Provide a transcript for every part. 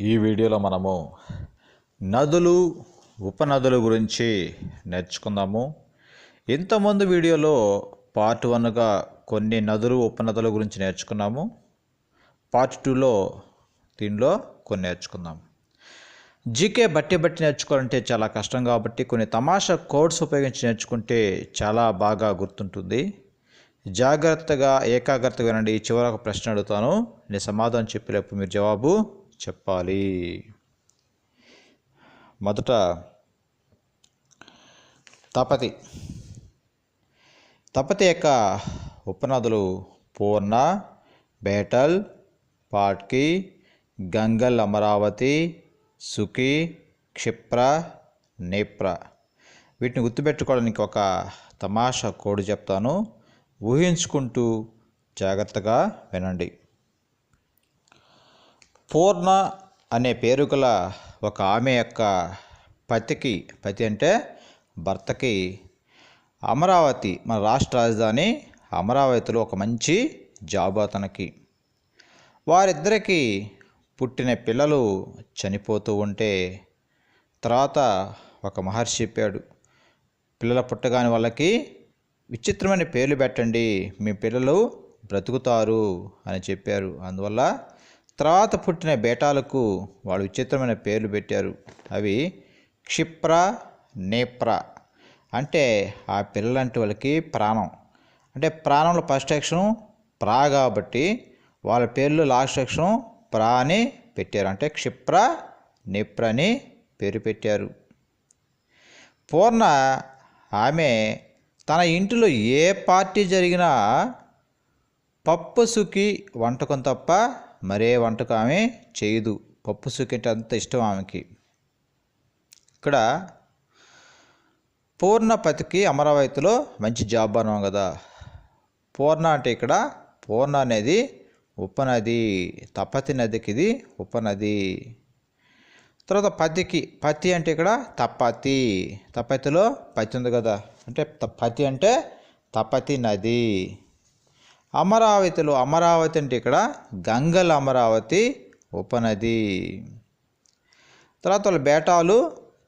ఈ వీడియోలో మనము నదులు ఉపనదుల గురించి నేర్చుకుందాము. ఇంతకుముందు వీడియోలో పార్ట్ వన్గా కొన్ని నదులు ఉపనదుల గురించి నేర్చుకున్నాము. పార్ట్ టూలో దీనిలో కొన్ని నేర్చుకుందాం. జీకే బట్టి బట్టి నేర్చుకోవాలంటే చాలా కష్టం కాబట్టి కొన్ని తమాషా కోడ్స్ ఉపయోగించి నేర్చుకుంటే చాలా బాగా గుర్తుంటుంది. జాగ్రత్తగా ఏకాగ్రతగా వినండి. చివరి ఒక ప్రశ్న అడుగుతాను. నేను సమాధానం చెప్పేటప్పుడు మీరు జవాబు చెప్పాలి. మొదట తపతి. తపతి యొక్క ఉపనదులు పూర్ణ బేటల్ పాట్కి గంగల్ అమరావతి సుఖి క్షిప్ర నేప్ర. వీటిని గుర్తుపెట్టుకోవడానికి ఒక తమాషా కోడ్ చెప్తాను. ఊహించుకుంటూ జాగ్రత్తగా వినండి. పూర్ణ అనే పేరు గల ఒక ఆమె యొక్క పతికి పతి అంటే భర్తకి అమరావతి మన రాష్ట్ర రాజధాని అమరావతిలో ఒక మంచి జాబ్ అతనికి. వారిద్దరికి పుట్టిన పిల్లలు చనిపోతూ ఉంటే తర్వాత ఒక మహర్షి చెప్పాడు పిల్లల పుట్టగాని వాళ్ళకి విచిత్రమైన పేర్లు పెట్టండి మీ పిల్లలు బ్రతుకుతారు అని చెప్పారు. అందువల్ల తర్వాత పుట్టిన బేటాలకు వాళ్ళు విచిత్రమైన పేర్లు పెట్టారు. అవి క్షిప్ర నేప్ర. అంటే ఆ పిల్లలంటే వాళ్ళకి ప్రాణం. అంటే ప్రాణంలో ఫస్ట్ అక్షరం ప్రా కాబట్టి వాళ్ళ పేర్లు లాస్ట్ అక్షరం ప్రా అని పెట్టారు. అంటే క్షిప్ర నిప్ర అని పేరు పెట్టారు. పూర్ణ ఆమె తన ఇంటిలో ఏ పార్టీ జరిగినా పప్పు సుఖి వంటకం తప్ప మరే వంటకం ఆమె చేయదు. పప్పు సుకి అంత ఇష్టం ఆమెకి. ఇక్కడ పూర్ణపతికి అమరావతిలో మంచి జాబ్ అన్నాం కదా. పూర్ణ అంటే ఇక్కడ పూర్ణ అనేది ఉపనది తపతి నదికి ఇది ఉపనది తర్వాత పతికి పతి అంటే ఇక్కడ తపతి. తపతిలో పతి ఉంది కదా. అంటే త- పతి అంటే తపతి నది. అమరావతిలో అమరావతి అంటే ఇక్కడ గంగల అమరావతి ఉపనది. తర్వాత వాళ్ళ బేటాలు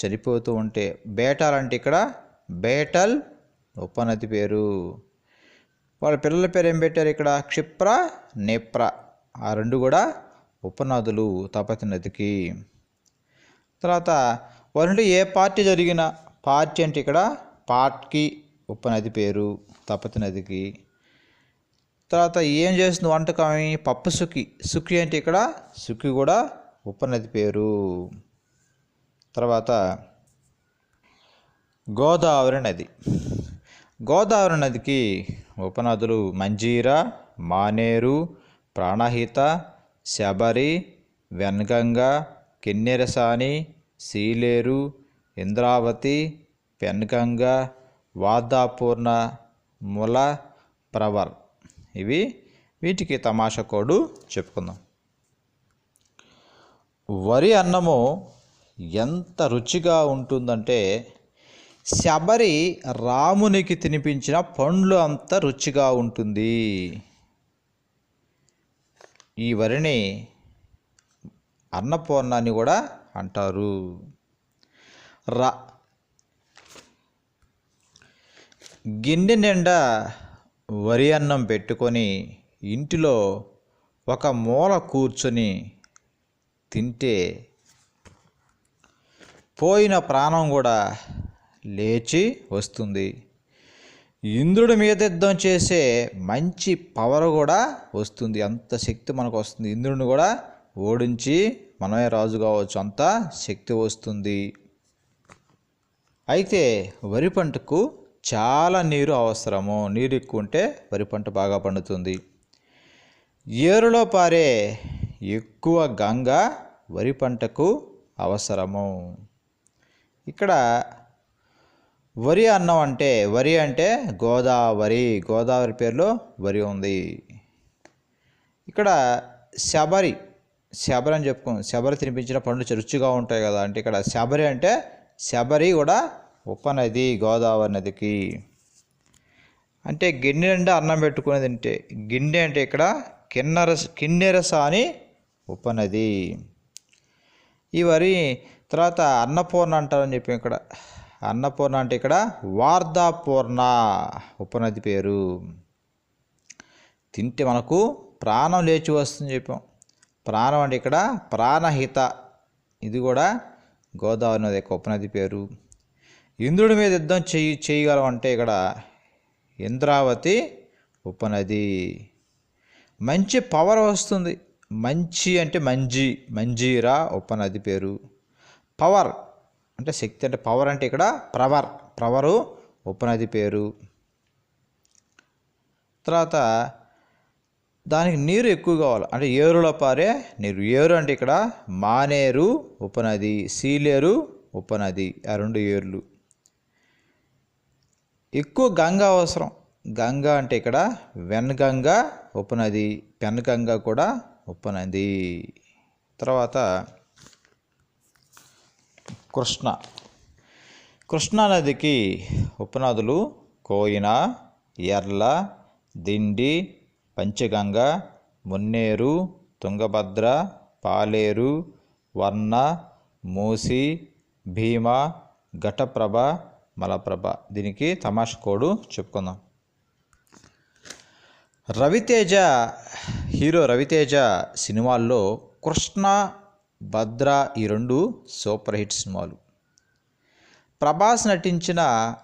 చనిపోతూ ఉంటే బేటాలు అంటే ఇక్కడ బేటల్ ఉపనది పేరు. వాళ్ళ పిల్లల పేరు ఏం పెట్టారు ఇక్కడ? క్షిప్ర నేప్ర. ఆ రెండు కూడా ఉపనదులు తపతి నదికి. తర్వాత వరుణుడు ఏ పార్టీ జరిగిన పార్టీ అంటే ఇక్కడ పాట్కి ఉపనది పేరు తపతి నదికి. తర్వాత ఏం చేస్తుంది వంటకం? పప్పు సుఖి సుఖి అంటే ఇక్కడ? సుఖి కూడా ఉపనది పేరు. తర్వాత గోదావరి నది. గోదావరి నదికి ఉపనదులు మంజీరా మానేరు ప్రాణహిత శబరి వెన్గంగ కిన్నెరసాని సీలేరు ఇంద్రావతి పెన్గంగ వాదాపూర్ణ ముల ప్రవర్. ఇవి వీటికి తమాషా కోడు చెప్పుకుందాం. వరి అన్నము ఎంత రుచిగా ఉంటుందంటే శబరి రామునికి తినిపించిన పండ్లు అంత రుచిగా ఉంటుంది. ఈ వరిని అన్నపూర్ణ అని కూడా అంటారు. రా గిన్నె నిండా వరి అన్నం పెట్టుకొని ఇంటిలో ఒక మూల కూర్చొని తింటే పోయిన ప్రాణం కూడా లేచి వస్తుంది. ఇంద్రుడి మీద యుద్ధం చేసే మంచి పవర్ కూడా వస్తుంది. అంత శక్తి మనకు వస్తుంది. ఇంద్రుడిని కూడా ఓడించి మనమే రాజు కావచ్చు. అంత శక్తి వస్తుంది. అయితే వరి పంటకు చాలా నీరు అవసరము. నీరు ఎక్కువ ఉంటే వరి పంట బాగా పండుతుంది. ఏరులో పారే ఎక్కువ గంగ వరి పంటకు అవసరము. ఇక్కడ వరి అన్నం అంటే వరి అంటే గోదావరి. గోదావరి పేరులో వరి ఉంది. ఇక్కడ శబరి శబరి అని చెప్పుకో శబరి తినిపించిన పండ్లు రుచిగా ఉంటాయి కదా. అంటే ఇక్కడ శబరి అంటే శబరి కూడా ఉపనది గోదావరి నదికి. అంటే గిన్నె నిండా అన్నం పెట్టుకుని తింటే గిన్నె అంటే ఇక్కడ కిన్నెరస కిన్నెరస అని ఉపనది. ఈ వరి తర్వాత అన్నపూర్ణ అంటారని చెప్పి ఇక్కడ అన్నపూర్ణ అంటే ఇక్కడ వార్ధాపూర్ణ ఉపనది పేరు. తింటే మనకు ప్రాణం లేచి వస్తుంది చెప్పాం. ప్రాణం అంటే ఇక్కడ ప్రాణహిత ఇది కూడా గోదావరి నది యొక్క ఉపనది పేరు. ఇంద్రుడి మీద యుద్ధం చేయి చేయగలం అంటే ఇక్కడ ఇంద్రావతి ఉపనది. మంచి పవర్ వస్తుంది. మంచి అంటే మంజీ మంజీరా ఉపనది పేరు. పవర్ అంటే శక్తి అంటే పవర్ అంటే ఇక్కడ ప్రవర్ ప్రవరు ఉపనది పేరు. తర్వాత దానికి నీరు ఎక్కువ కావాలి. అంటే ఏరులో పారే నీరు. ఏరు అంటే ఇక్కడ మానేరు ఉపనది సీలేరు ఉపనది. ఆ రెండు ఏర్లు. ఎక్కువ గంగ అవసరం. గంగ అంటే ఇక్కడ వెన్గంగ ఉపనది పెన్గంగ కూడా ఉపనది. తర్వాత కృష్ణ. కృష్ణానదికి ఉపనదులు కోయిన ఎర్ల దిండి పంచగంగ మున్నేరు తుంగభద్ర పాలేరు వర్ణ మూసి భీమ ఘటప్రభ మలప్రభ. దీనికి తమాష కోడు చెప్పుకుందాం. రవితేజ హీరో రవితేజ సినిమాల్లో కృష్ణ భద్ర ఈ రెండు సూపర్ హిట్ సినిమాలు. ప్రభాస్ నటించిన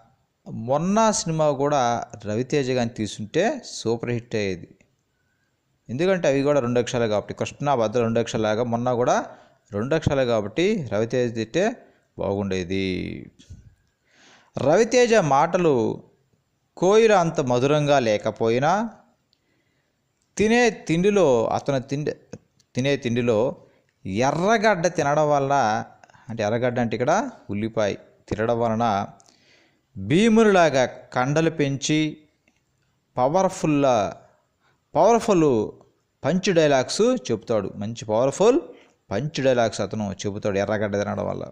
మొన్న సినిమా కూడా రవితేజ కానీ తీసుంటే సూపర్ హిట్ అయ్యేది. ఎందుకంటే అవి కూడా రెండు అక్షరాలు కాబట్టి కృష్ణ భద్ర రెండు అక్షరాలాగా మొన్న కూడా రెండు అక్షరాలు కాబట్టి రవితేజ తిట్టే బాగుండేది. రవితేజ మాటలు కోయిల అంత మధురంగా లేకపోయినా తినే తిండిలో అతను తిండి తినే తిండిలో ఎర్రగడ్డ తినడం వల్ల అంటే ఎర్రగడ్డ అంటే ఇక్కడ ఉల్లిపాయ తినడం వలన భీమునిలాగా కండలు పెంచి పవర్ఫుల్లా పవర్ఫుల్ పంచ్ డైలాగ్స్ చెబుతాడు. మంచి పవర్ఫుల్ పంచ్ డైలాగ్స్ అతను చెబుతాడు ఎర్రగడ్డ తినడం వల్ల.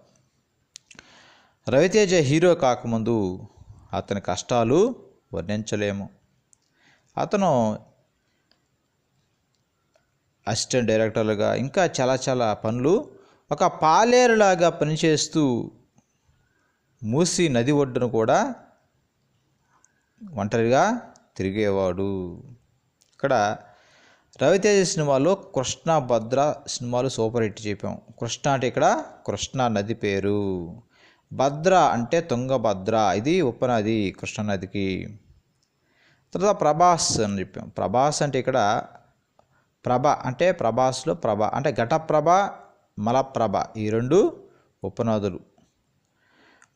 రవితేజ హీరో కాకముందు అతని కష్టాలు వర్ణించలేము. అతను అసిస్టెంట్ డైరెక్టర్లుగా ఇంకా చాలా చాలా పనులు ఒక పాలేరులాగా పనిచేస్తూ మూసి నది ఒడ్డును కూడా ఒంటరిగా తిరిగేవాడు. ఇక్కడ రవితేజ సినిమాలో కృష్ణ భద్ర సినిమాలు సూపర్ హిట్ చెప్పాం కృష్ణ అంటే ఇక్కడ కృష్ణా నది పేరు. భద్ర అంటే తుంగభద్ర ఇది ఉపనది కృష్ణానదికి. తర్వాత ప్రభాస్ అని చెప్పాం. ప్రభాస్ అంటే ఇక్కడ ప్రభ అంటే ప్రభాస్లో ప్రభ అంటే ఘటప్రభ మలప్రభ ఈ రెండు ఉపనదులు.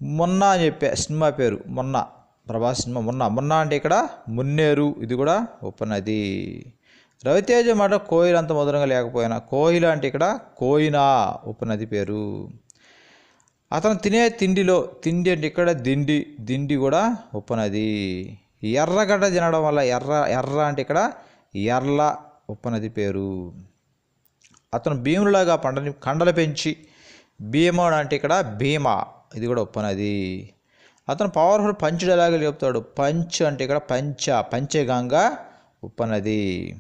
మొన్న అని చెప్పే సినిమా పేరు మొన్న. ప్రభాస్ సినిమా మొన్న. మొన్న అంటే ఇక్కడ మున్నేరు ఇది కూడా ఉపనది. రవితేజ మాట కోయిల అంత మధురంగా లేకపోయినా కోయిల అంటే ఇక్కడ కోయినా ఉపనది పేరు. అతను తినే తిండిలో తిండి అంటే ఇక్కడ దిండి దిండి కూడా ఉపనది. ఎర్రగడ్డ తినడం వల్ల ఎర్ర ఎర్ర అంటే ఇక్కడ ఎర్ల ఉపనది పేరు. అతను భీములాగా పండని కండలు పెంచి భీముడు అంటే ఇక్కడ భీమా ఇది కూడా ఉపనది. అతను పవర్ఫుల్ పంచుడు డైలాగ్ చెప్తాడు. పంచ్ అంటే ఇక్కడ పంచ పంచగంగ ఉపనది.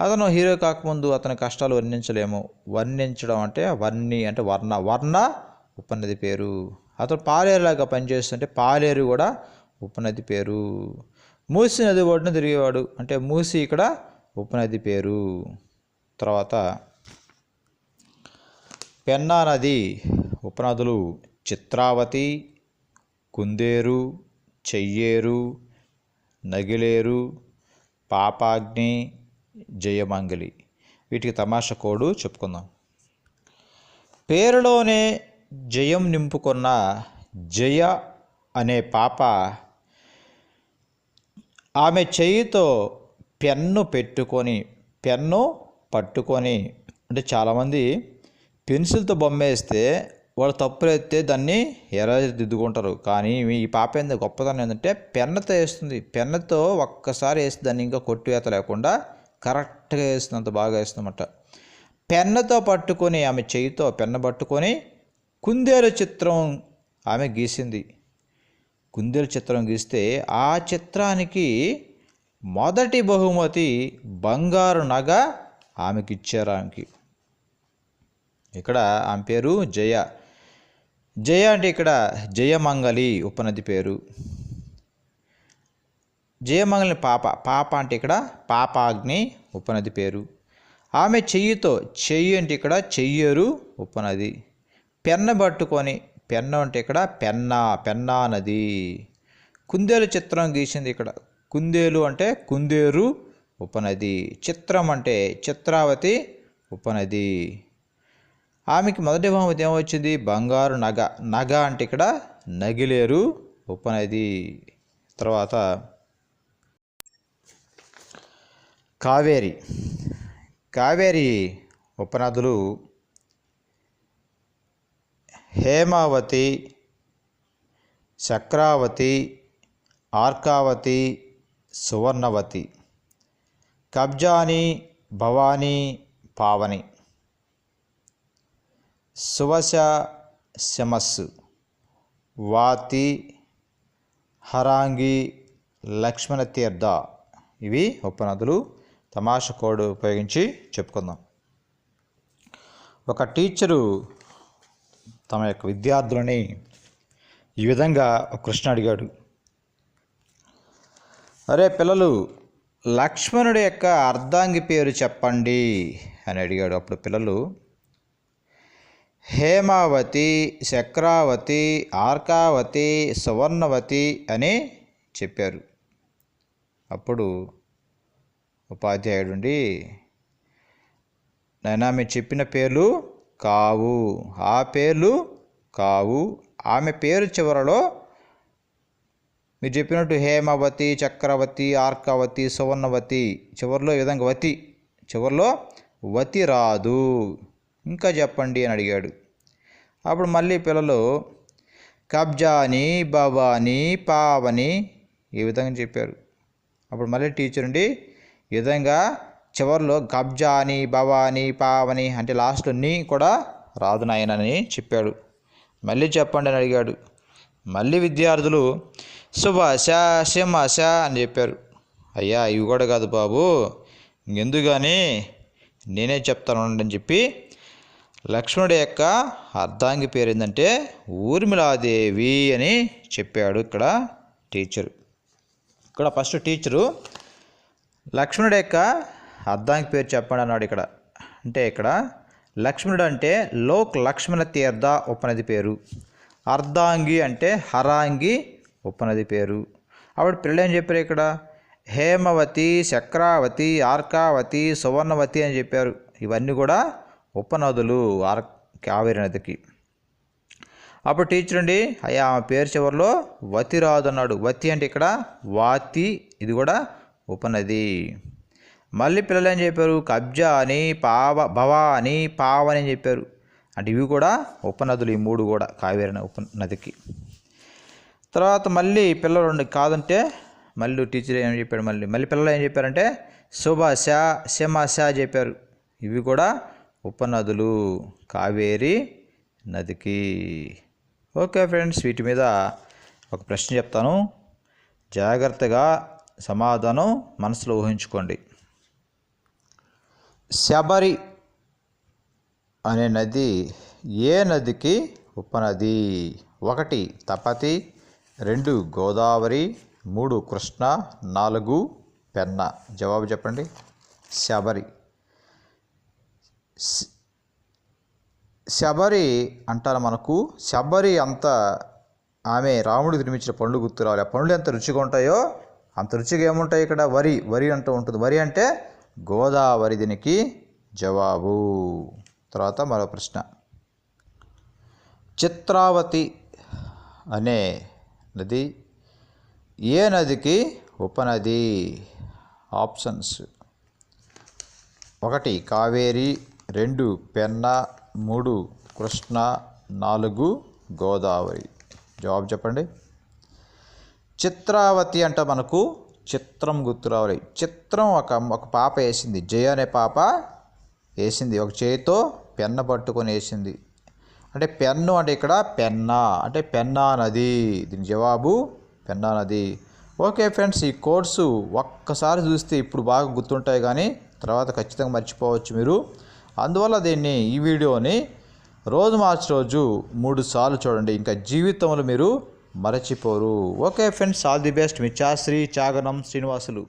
అతను హీరో కాకముందు అతని కష్టాలు వర్ణించలేము. వర్ణించడం అంటే వర్ణి అంటే వర్ణ వర్ణ ఉపనది పేరు. అతను పాలేరులాగా పనిచేస్తుంటే పాలేరు కూడా ఉపనది పేరు. మూసి నది ఒడ్డున తిరిగేవాడు అంటే మూసి ఇక్కడ ఉపనది పేరు. తర్వాత పెన్నా నది ఉపనదులు చిత్రావతి కుందేరు చెయ్యేరు నగిలేరు పాపాగ్ని జయమంగలి. వీటికి తమాషా కోడు చెప్పుకుందాం. పేరులోనే జయం నింపుకున్న జయ అనే పాప ఆమె చేయితో పెన్ను పెట్టుకొని పెన్ను పట్టుకొని అంటే చాలామంది పెన్సిల్తో బొమ్మేస్తే వాళ్ళు తప్పులు ఎత్తే దాన్ని దిద్దుకుంటారు కానీ ఈ పాప ఏంది? గొప్పతనం ఏంటంటే పెన్నతో వేస్తుంది. పెన్నతో ఒక్కసారి వేసి దాన్ని ఇంకా కొట్టివేత లేకుండా కరెక్ట్గా వేస్తుంది అంత బాగా వేస్తుందన్నమాట. పెన్నతో పట్టుకొని ఆమె చేయితో పెన్న పట్టుకొని కుందేలు చిత్రం ఆమె గీసింది. కుందేలు చిత్రం గీస్తే ఆ చిత్రానికి మొదటి బహుమతి బంగారు నగ ఆమెకిచ్చారు ఆమెకి. ఇక్కడ ఆమె పేరు జయ. జయ అంటే ఇక్కడ జయమంగళి ఉపనది పేరు. జయమంగళి పాప పాప అంటే ఇక్కడ పాపాగ్ని ఉపనది పేరు. ఆమె చెయ్యితో చెయ్యి అంటే ఇక్కడ చెయ్యరు ఉపనది. పెన్న పట్టుకొని పెన్న అంటే ఇక్కడ పెన్నా పెన్నా నది. కుందేలు చిత్రం గీసింది ఇక్కడ. కుందేలు అంటే కుందేరు ఉపనది. చిత్రం అంటే చిత్రావతి ఉపనది. ఆమెకి మొదటి బహుమతి ఏమొచ్చింది? బంగారు నగ. నగ అంటే ఇక్కడ నగిలేరు ఉపనది. తర్వాత కావేరి. కావేరి ఉపనదులు హేమావతి చక్రావతి ఆర్కావతి సువర్ణవతి కబ్జాని భవానీ పావని. సువశ శమస్సు. వాతి హరాంగి లక్ష్మణ తీర్థ. ఇవి ఉపనదులు తమాష కోడ్ ఉపయోగించి చెప్పుకుందాం. ఒక టీచరు తమ యొక్క విద్యార్థులని ఈ విధంగా కృష్ణ అడిగాడు. అరే పిల్లలు లక్ష్మణుడి యొక్క అర్ధాంగి పేరు చెప్పండి అని అడిగాడు. అప్పుడు పిల్లలు హేమావతి చక్రావతి ఆర్కావతి సువర్ణవతి అని చెప్పారు. అప్పుడు ఉపాధ్యాయుడుండి నైనా మీరు చెప్పిన పేర్లు కావు. ఆ పేర్లు కావు. ఆమె పేరు చివరలో మీరు చెప్పినట్టు హేమవతి చక్రవతి ఆర్కవతి సువర్ణవతి చివరిలో ఈ విధంగా వతి. చివరిలో వతి రాదు. ఇంకా చెప్పండి అని అడిగాడు. అప్పుడు మళ్ళీ పిల్లలు కబ్జాని భవాని పావని ఈ విధంగా చెప్పారు. అప్పుడు మళ్ళీ టీచర్ అండి ఈ విధంగా చివరిలో గబ్జాని భవాని పావని అంటే లాస్ట్లో నీ కూడా రాదు నాయనని చెప్పాడు. మళ్ళీ చెప్పండి అని అడిగాడు. మళ్ళీ విద్యార్థులు శుభాష శమాష అని చెప్పారు. అయ్యా ఇవి కూడా కాదు బాబు. ఎందుకని నేనే చెప్తాను అని చెప్పి లక్ష్మణుడి యొక్క అర్ధాంగి పేరు ఏంటంటే ఊర్మిళాదేవి అని చెప్పాడు ఇక్కడ టీచరు. ఇక్కడ ఫస్ట్ టీచరు లక్ష్మణుడి యొక్క అర్ధాంగి పేరు చెప్పండి అన్నాడు ఇక్కడ. అంటే ఇక్కడ లక్ష్మణుడు అంటే లోక్ లక్ష్మణ తీర్థ ఉపనది పేరు. అర్ధాంగి అంటే హరాంగి ఉపనది పేరు. అప్పుడు పిల్లలు ఏం చెప్పారు ఇక్కడ? హేమవతి చక్రావతి ఆర్కావతి సువర్ణవతి అని చెప్పారు. ఇవన్నీ కూడా ఉపనదులు ఆర్ కావేరి నదికి. అప్పుడు టీచర్ అండి అయ్యా ఆమె పేరు చివరిలో వతి రాదు అన్నాడు. వతి అంటే ఇక్కడ వాతి ఇది కూడా ఉపనది. మళ్ళీ పిల్లలు ఏం చెప్పారు? కబ్జా అని పావ భవ అని పావ అని చెప్పారు. అంటే ఇవి కూడా ఉపనదులు ఈ మూడు కూడా కావేరి న- ఉపనదికి. తర్వాత మళ్ళీ పిల్లలు ఉండి కాదంటే మళ్ళీ టీచర్ ఏం చెప్పాడు మళ్ళీ? మళ్ళీ పిల్లలు ఏం చెప్పారంటే శుభాష శమాష చెప్పారు. ఇవి కూడా ఉపనదులు కావేరి నదికి. ఓకే ఫ్రెండ్స్ వీటి మీద ఒక ప్రశ్న చెప్తాను. జాగ్రత్తగా సమాధానం మనసులో ఊహించుకోండి. శబరి అనే నది ఏ నదికి ఉపనది? ఒకటి తపతి రెండు గోదావరి మూడు కృష్ణ నాలుగు పెన్న. జవాబు చెప్పండి. శబరి. శబరి అంటారు మనకు. శబరి అంత ఆమె రాముడు నిర్మించిన పండ్లు గుర్తు రావాలి. ఆ పండ్లు ఎంత రుచిగా ఉంటాయో అంత రుచిగా ఏముంటాయి ఇక్కడ? వరి వరి అంటూ ఉంటుంది. వరి అంటే గోదావరి దీనికి జవాబు. తర్వాత మరో ప్రశ్న. చిత్రావతి అనే నది ఏ నదికి ఉపనది? ఆప్షన్స్. ఒకటి కావేరి రెండు పెన్న మూడు కృష్ణ నాలుగు గోదావరి. జవాబు చెప్పండి. చిత్రావతి అంటే మనకు చిత్రం గుర్తు రావాలి. చిత్రం ఒక ఒక పాప వేసింది. జయ అనే పాప వేసింది. ఒక చేతితో పెన్న పట్టుకొని వేసింది. అంటే పెన్ను అంటే ఇక్కడ పెన్నా అంటే పెన్నా నది. దీని జవాబు పెన్నా నది. ఓకే ఫ్రెండ్స్ ఈ కోర్సు ఒక్కసారి చూస్తే ఇప్పుడు బాగా గుర్తుంటాయి కానీ తర్వాత ఖచ్చితంగా మర్చిపోవచ్చు మీరు. అందువల్ల దీన్ని ఈ వీడియోని రోజు మార్చి రోజు మూడు సార్లు చూడండి. ఇంకా జీవితంలో మీరు మరచిపోరు. Okay friends all the best మీ చాశ్రీ చాగనం శ్రీనివాసులు.